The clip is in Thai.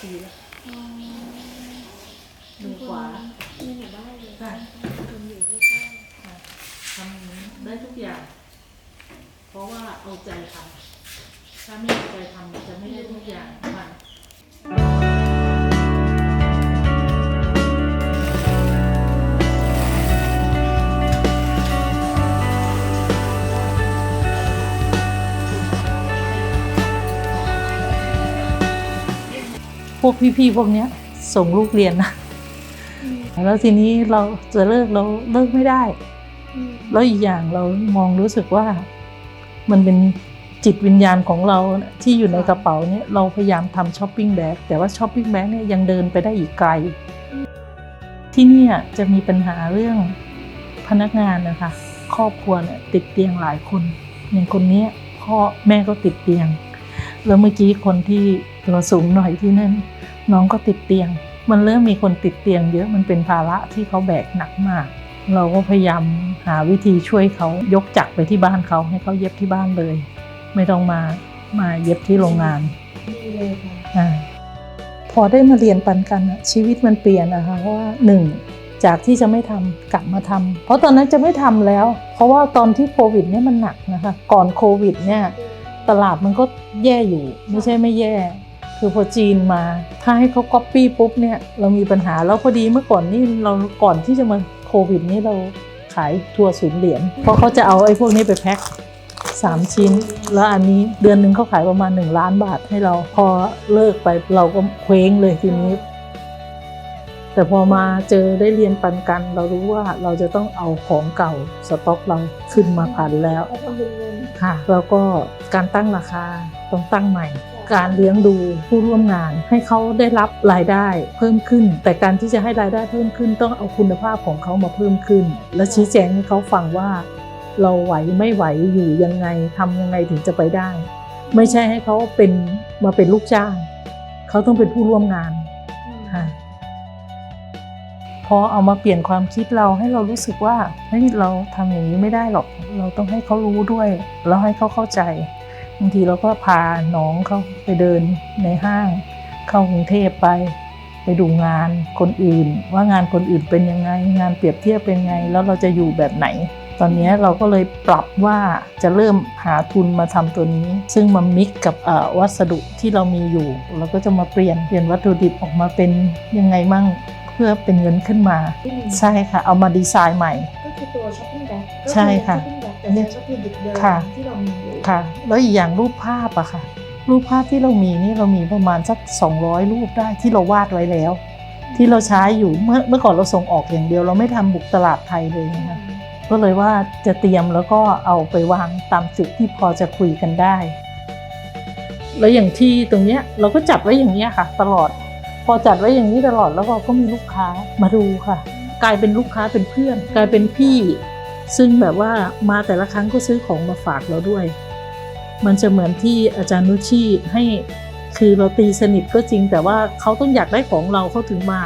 ปีแล้วอ๋อมือขวาในหมู่บ้านเลยค่ะคนอยู่ใกล้ค่ะทำได้ทุกอย่าง เพราะว่าเอาใจทำถ้าไม่เอาใจทำจะไม่ได้ทุกอย่างค่ะ พวกพี่ๆพวกเนี้ยส่งลูกเรียนนะๆอืมแล้วทีนี้เราจะเลิกเราเลิกไม่ได้อืมแล้วอีกอย่างเรามองรู้สึกว่า มันเป็นจิตวิญญาณของเราที่อยู่ในกระเป๋าเนี่ยเราพยายามทำช้อปปิ้งแบ็กแต่ว่าช้อปปิ้งแบ็กเนี่ยยังเดินไปได้อีกไกล ที่เนี่ยจะมีปัญหาเรื่องพนักงานนะคะ ครอบครัวเนี่ยติดเตียงหลายคน อย่างคนเนี้ยพ่อแม่ก็ติดเตียง แล้วเมื่อกี้คนที่ตัวสูงหน่อยที่นั่นน้องก็ติดเตียง มันเริ่มมีคนติดเตียงเยอะมันเป็นภาระที่เขาแบกหนักมาก เราก็พยายามหาวิธีช่วยเขายกจักรไปที่บ้านเขาให้เขาเย็บที่บ้านเลย ไม่ต้องมามาเย็บที่โรงงานดีเลยค่ะอาพอได้มาเรียนปันกันอะชีวิตมันเปลี่ยนนะคะเพราะว่าหนึ่งจากที่จะไม่ทำกลับมาทำเพราะตอนนั้นจะไม่ทำแล้ว เพราะว่าตอนที่โควิดเนี่ยมันหนักนะคะ ก่อนโควิดเนี่ย ตลาดมันก็แย่อยู่ ไม่ใช่ไม่แย่ คือพอจีนมา ถ้าให้เขาก๊อปปี้ปุ๊บเนี่ย เรามีปัญหาแล้วพอดีเมื่อก่อนนี่เราก่อนที่จะมาโควิดนี่เราขายทัวร์ศูนย์เหรียญเพราะเขาจะเอาไอ้พวกนี้ไปแพ็คสามชิ้น แล้วอันนี้เดือนหนึ่งเขาขายประมาณ 1 ล้านบาทให้เรา พอเลิกไปเราก็เคว้งเลยทีนี้ แต่พอมาเจอได้เรียนปันกัน เรารู้ว่าเราจะต้องเอาของเก่าสต็อกเราขึ้นมาพันแล้วค่ะ แล้วก็การตั้งราคาต้องตั้งใหม่ การเลี้ยงดูผู้ร่วมงาน ให้เขาได้รับรายได้เพิ่มขึ้น แต่การที่จะให้รายได้เพิ่มขึ้น ต้องเอาคุณภาพของเขามาเพิ่มขึ้น และชี้แจงให้เขาฟังว่าเราไหวไม่ไหวอยู่ยังไงทำยังไงถึงจะไปได้ ไม่ใช่ให้เขาเป็นมาเป็นลูกจ้าง เขาต้องเป็นผู้ร่วมงาน พอเอามาเปลี่ยนความคิดเราให้เรารู้สึกว่าเฮ้ยเราทำอย่างนี้ไม่ได้หรอก เราต้องให้เขารู้ด้วยแล้วให้เขาเข้าใจบางทีเราก็พาน้องเขาไปเดินในห้าง เข้ากรุงเทพไป ไปดูงานคนอื่น ว่างานคนอื่นเป็นยังไง งานเปรียบเทียบเป็นไง แล้วเราจะอยู่แบบไหน ตอนนี้เราก็เลยปรับว่าจะเริ่มหาทุนมาทำตัวนี้ ซึ่งมามิกกับวัสดุที่เรามีอยู่ เราก็จะมาเปลี่ยนเปลี่ยนวัตถุดิบออกมาเป็นยังไงมั่ง พื่อเป็นเงินขึ้นมาอืมใช่ค่ะ เอามาดีไซน์ใหม่ ก็คือตัวช้อปปิ้งแบ็คใช่ค่ะช้อปปิ้งแบ็คแต่ใช้วัตถุดิบเดิมค่ะที่เรามีอยู่ค่ะ แล้วอีกอย่างรูปภาพอะค่ะ รูปภาพที่เรามีนี่เรามีประมาณสัก 200 รูปได้ที่เราวาดไว้แล้ว ที่เราใช้อยู่เมื่อเมื่อก่อนเราส่งออกอย่างเดียว เราไม่ทำบุกตลาดไทยเลยนะคะก็เลยว่าจะเตรียมแล้วก็เอาไปวางตามจุดที่พอจะคุยกันได้ แล้วอย่างที่ตรงเนี้ยเราก็จัดไว้อย่างเนี้ยค่ะ ตลอด พอจัดไว้อย่างนี้ตลอดแล้วเราก็มีลูกค้ามาดูค่ะ กลายเป็นลูกค้าเป็นเพื่อน กลายเป็นพี่ ซึ่งแบบว่ามาแต่ละครั้งก็ซื้อของมาฝากเราด้วย มันจะเหมือนที่อาจารย์นุชีให้คือเราตีสนิทก็จริง แต่ว่าเขาต้องอยากได้ของเราเขาถึงมา